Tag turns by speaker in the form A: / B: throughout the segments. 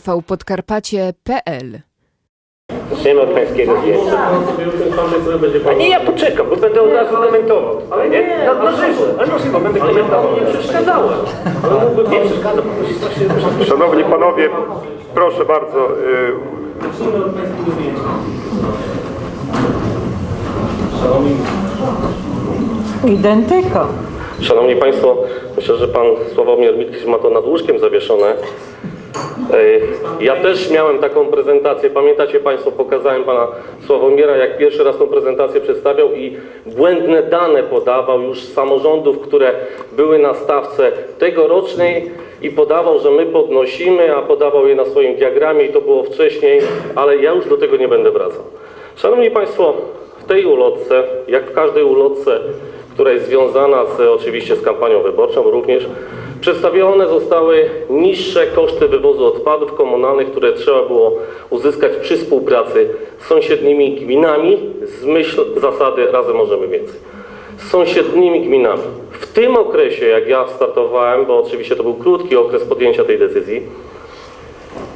A: tvpodkarpacie.pl
B: Zaczniemy od pańskiego zdjęcia. A nie, ja poczekam, bo będę od razu komentował. Ale nie, na, na żywo, ale na żywo będę komentował. Nie przeszkadzałem. Ale mógłbym nie bo to strasznie
C: Szanowni panowie, proszę bardzo. y,
B: Zacznijmy od pańskiego zdjęcia.
D: Identyko.
E: Szanowni Państwo, myślę, że Pan Sławomir Mitkiś ma to nad łóżkiem zawieszone. Ej, Ja też miałem taką prezentację. Pamiętacie Państwo, pokazałem Pana Sławomira, jak pierwszy raz tą prezentację przedstawiał i błędne dane podawał już z samorządów, które były na stawce tegorocznej i podawał, że my podnosimy, a podawał je na swoim diagramie i to było wcześniej, ale ja już do tego nie będę wracał. Szanowni Państwo, w tej ulotce, jak w każdej ulotce, która jest związana z, oczywiście z kampanią wyborczą również, przedstawione zostały niższe koszty wywozu odpadów komunalnych, które trzeba było uzyskać przy współpracy z sąsiednimi gminami z myśl zasady razem możemy więcej. Z sąsiednimi gminami. W tym okresie, jak ja startowałem, bo oczywiście to był krótki okres podjęcia tej decyzji,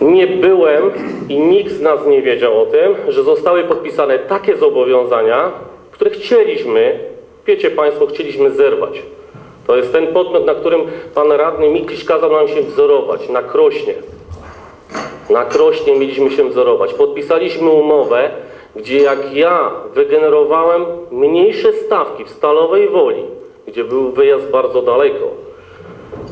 E: nie byłem i nikt z nas nie wiedział o tym, że zostały podpisane takie zobowiązania, które chcieliśmy, wiecie Państwo, chcieliśmy zerwać. To jest ten podmiot, na którym pan radny Miklisz kazał nam się wzorować, na Krośnie. Na Krośnie mieliśmy się wzorować. Podpisaliśmy umowę, gdzie jak ja wygenerowałem mniejsze stawki w Stalowej Woli, gdzie był wyjazd bardzo daleko,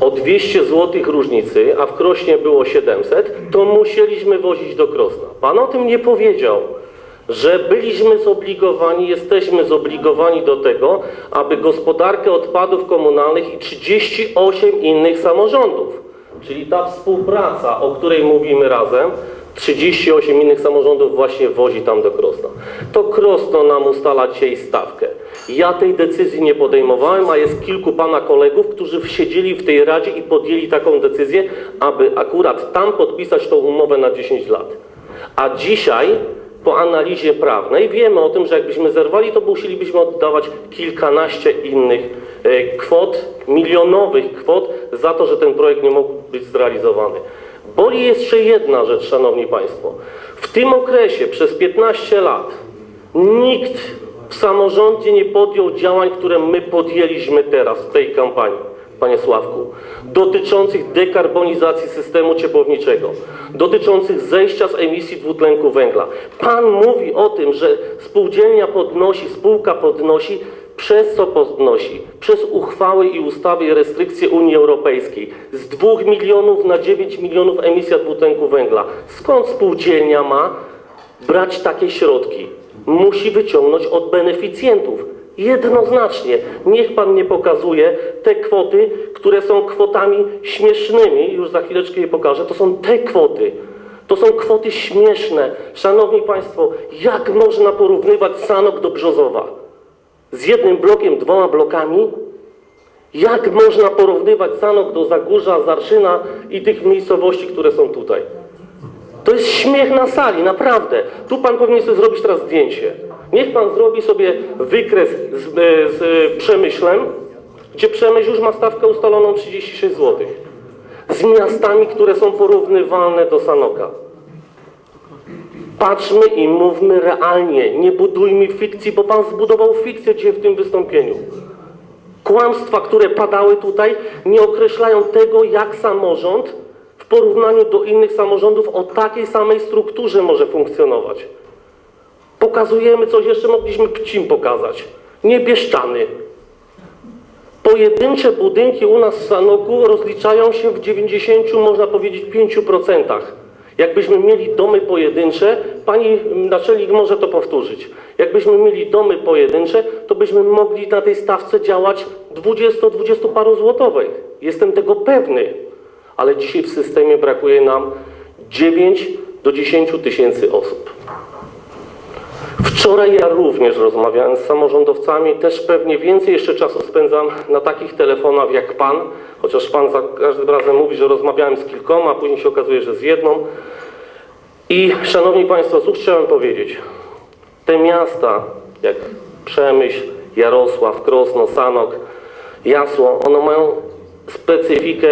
E: o 200 zł różnicy, a w Krośnie było 700, to musieliśmy wozić do Krosna. Pan o tym nie powiedział, że byliśmy zobligowani, jesteśmy zobligowani do tego, aby gospodarkę odpadów komunalnych i 38 innych samorządów, czyli ta współpraca, o której mówimy razem, 38 innych samorządów właśnie wozi tam do Krosna. To Krosno nam ustala dzisiaj stawkę. Ja tej decyzji nie podejmowałem, a jest kilku pana kolegów, którzy siedzieli w tej radzie i podjęli taką decyzję, aby akurat tam podpisać tą umowę na 10 lat. A dzisiaj po analizie prawnej wiemy o tym, że jakbyśmy zerwali, to musielibyśmy oddawać kilkanaście innych e, kwot, milionowych kwot za to, że ten projekt nie mógł być zrealizowany. Boli jeszcze jedna rzecz, Szanowni Państwo. W tym okresie przez 15 lat nikt w samorządzie nie podjął działań, które my podjęliśmy teraz w tej kampanii, Panie Sławku, dotyczących dekarbonizacji systemu ciepłowniczego, dotyczących zejścia z emisji dwutlenku węgla. Pan mówi o tym, że spółdzielnia podnosi, spółka podnosi, przez co podnosi? Przez uchwały i ustawy i restrykcje Unii Europejskiej. Z 2 milionów na 9 milionów emisja dwutlenku węgla. Skąd spółdzielnia ma brać takie środki? Musi wyciągnąć od beneficjentów. Jednoznacznie. Niech pan nie pokazuje te kwoty, które są kwotami śmiesznymi. Już za chwileczkę je pokażę. To są te kwoty. To są kwoty śmieszne. Szanowni Państwo, jak można porównywać Sanok do Brzozowa? z jednym blokiem, dwoma blokami? Jak można porównywać Sanok do Zagórza, Zarszyna i tych miejscowości, które są tutaj? To jest śmiech na sali, naprawdę. Tu pan powinien sobie zrobić teraz zdjęcie. Niech pan zrobi sobie wykres z, e, z Przemyślem, gdzie Przemyśl już ma stawkę ustaloną 36 zł. Z miastami, które są porównywalne do Sanoka. Patrzmy i mówmy realnie, nie budujmy fikcji, bo Pan zbudował fikcję dzisiaj w tym wystąpieniu. Kłamstwa, które padały tutaj, nie określają tego, jak samorząd w porównaniu do innych samorządów o takiej samej strukturze może funkcjonować. Pokazujemy coś, jeszcze mogliśmy Pcim pokazać. Nie Bieszczany. Pojedyncze budynki u nas w Sanoku rozliczają się w 90, można powiedzieć, 5%. Jakbyśmy mieli domy pojedyncze, pani naczelnik może to powtórzyć. Jakbyśmy mieli domy pojedyncze, to byśmy mogli na tej stawce działać 20-20 paru złotowych. Jestem tego pewny. Ale dzisiaj w systemie brakuje nam 9 do 10 tysięcy osób. Wczoraj ja również rozmawiałem z samorządowcami, też pewnie więcej jeszcze czasu spędzam na takich telefonach jak pan, chociaż pan za każdym razem mówi, że rozmawiałem z kilkoma, a później się okazuje, że z jedną. I szanowni państwo, cóż chciałem powiedzieć? Te miasta jak Przemyśl, Jarosław, Krosno, Sanok, Jasło, one mają specyfikę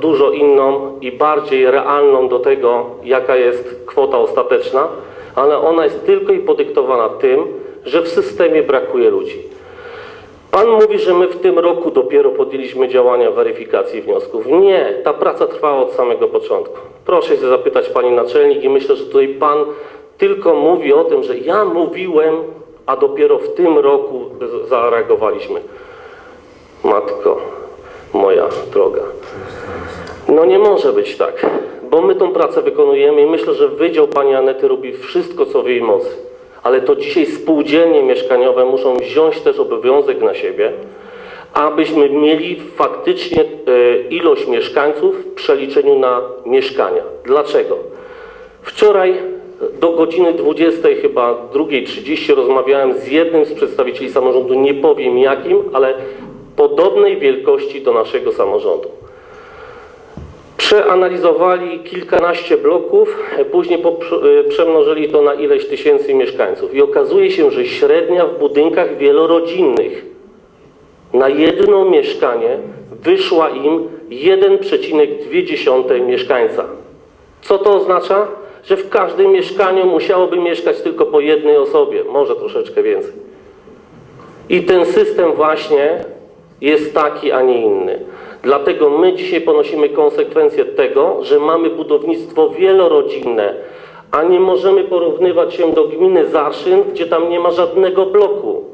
E: dużo inną i bardziej realną do tego, jaka jest kwota ostateczna, ale ona jest tylko i podyktowana tym, że w systemie brakuje ludzi. Pan mówi, że my w tym roku dopiero podjęliśmy działania weryfikacji wniosków. Nie, ta praca trwała od samego początku. Proszę się zapytać pani naczelnik i myślę, że tutaj pan tylko mówi o tym, że ja mówiłem, a dopiero w tym roku zareagowaliśmy. Matko moja droga. No nie może być tak, bo my tą pracę wykonujemy i myślę, że Wydział Pani Anety robi wszystko, co w jej mocy. Ale to dzisiaj spółdzielnie mieszkaniowe muszą wziąć też obowiązek na siebie, abyśmy mieli faktycznie e, ilość mieszkańców w przeliczeniu na mieszkania. Dlaczego? Wczoraj do godziny 20 chyba 2.30 rozmawiałem z jednym z przedstawicieli samorządu, nie powiem jakim, ale podobnej wielkości do naszego samorządu. Przeanalizowali kilkanaście bloków, później e, przemnożyli to na ileś tysięcy mieszkańców i okazuje się, że średnia w budynkach wielorodzinnych na jedno mieszkanie wyszła im 1,2 mieszkańca. Co to oznacza? Że w każdym mieszkaniu musiałoby mieszkać tylko po jednej osobie, może troszeczkę więcej. I ten system właśnie jest taki, a nie inny. Dlatego my dzisiaj ponosimy konsekwencje tego, że mamy budownictwo wielorodzinne, a nie możemy porównywać się do gminy Zaszyn, gdzie tam nie ma żadnego bloku.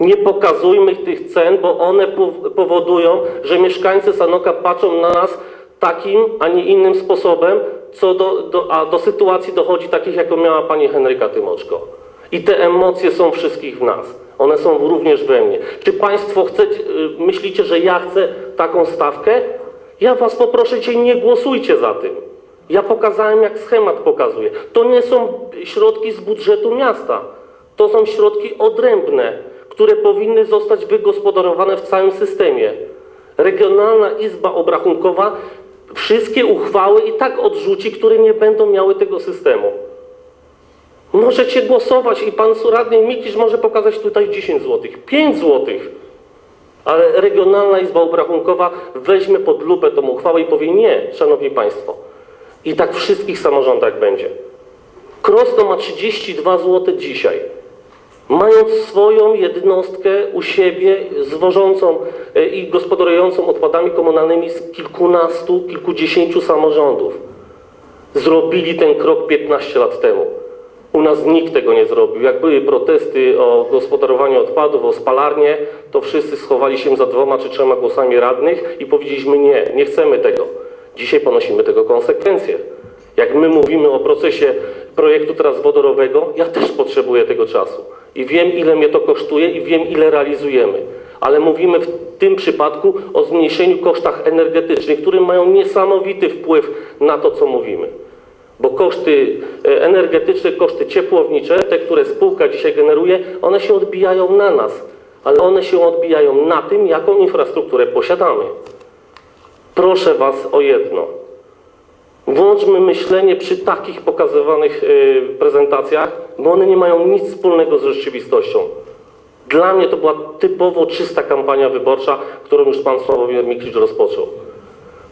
E: Nie pokazujmy tych cen, bo one pow- powodują, że mieszkańcy Sanoka patrzą na nas takim, a nie innym sposobem, co do, do, a do sytuacji dochodzi takich, jaką miała pani Henryka Tymoczko. I te emocje są wszystkich w nas. One są również we mnie. Czy państwo chcecie, y, myślicie, że ja chcę taką stawkę? Ja was poproszę dzisiaj, nie głosujcie za tym. Ja pokazałem, jak schemat pokazuje. To nie są środki z budżetu miasta. To są środki odrębne, które powinny zostać wygospodarowane w całym systemie. Regionalna Izba Obrachunkowa wszystkie uchwały i tak odrzuci, które nie będą miały tego systemu. Możecie głosować i pan radny Mikisz może pokazać tutaj 10 zł, 5 zł. Ale Regionalna Izba Obrachunkowa weźmie pod lupę tą uchwałę i powie nie, szanowni państwo. I tak w wszystkich samorządach będzie. Krosno ma 32 zł dzisiaj. Mając swoją jednostkę u siebie, zwożącą e, i gospodarującą odpadami komunalnymi z kilkunastu, kilkudziesięciu samorządów. Zrobili ten krok 15 lat temu. U nas nikt tego nie zrobił. Jak były protesty o gospodarowaniu odpadów, o spalarnie, to wszyscy schowali się za dwoma czy trzema głosami radnych i powiedzieliśmy nie, nie chcemy tego. Dzisiaj ponosimy tego konsekwencje. Jak my mówimy o procesie projektu teraz wodorowego, ja też potrzebuję tego czasu. I wiem, ile mnie to kosztuje i wiem, ile realizujemy. Ale mówimy w tym przypadku o zmniejszeniu kosztach energetycznych, które mają niesamowity wpływ na to, co mówimy. Bo koszty e, energetyczne, koszty ciepłownicze, te, które spółka dzisiaj generuje, one się odbijają na nas, ale one się odbijają na tym, jaką infrastrukturę posiadamy. Proszę Was o jedno. Włączmy myślenie przy takich pokazywanych y, prezentacjach, bo one nie mają nic wspólnego z rzeczywistością. Dla mnie to była typowo czysta kampania wyborcza, którą już pan Sławomir Miklicz rozpoczął.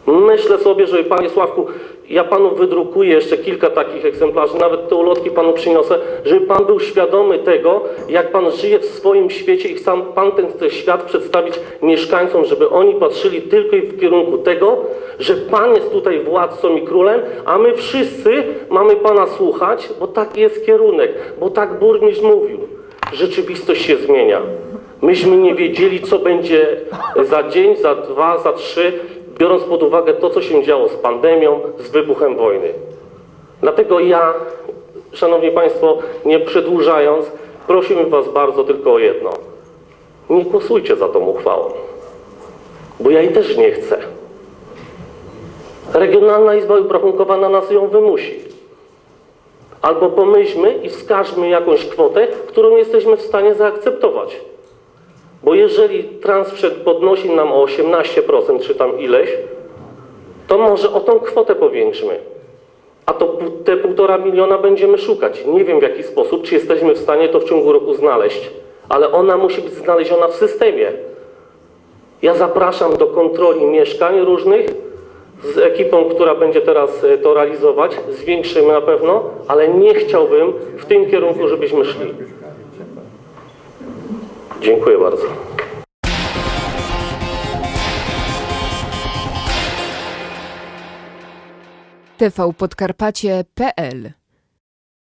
E: Myślę sobie, że Panie Sławku, ja Panu wydrukuję jeszcze kilka takich egzemplarzy, nawet te ulotki Panu przyniosę, żeby Pan był świadomy tego, jak Pan żyje w swoim świecie i sam Pan ten świat przedstawić mieszkańcom, żeby oni patrzyli tylko i w kierunku tego, że Pan jest tutaj władcą i królem, a my wszyscy mamy Pana słuchać, bo taki jest kierunek, bo tak burmistrz mówił. Rzeczywistość się zmienia. Myśmy nie wiedzieli, co będzie za dzień, za dwa, za trzy, biorąc pod uwagę to, co się działo z pandemią, z wybuchem wojny. Dlatego ja, Szanowni Państwo, nie przedłużając, prosimy Was bardzo tylko o jedno. Nie głosujcie za tą uchwałą, bo ja jej też nie chcę. Regionalna Izba Obrachunkowa na nas ją wymusi. Albo pomyślmy i wskażmy jakąś kwotę, którą jesteśmy w stanie zaakceptować. Bo jeżeli transfer podnosi nam o 18% czy tam ileś, to może o tą kwotę powiększmy. A to te półtora miliona będziemy szukać. Nie wiem w jaki sposób, czy jesteśmy w stanie to w ciągu roku znaleźć, ale ona musi być znaleziona w systemie. Ja zapraszam do kontroli mieszkań różnych z ekipą, która będzie teraz e, to realizować. Zwiększymy na pewno, ale nie chciałbym w tym kierunku, żebyśmy szli. Dziękuję bardzo.
A: tvpodkarpacie.pl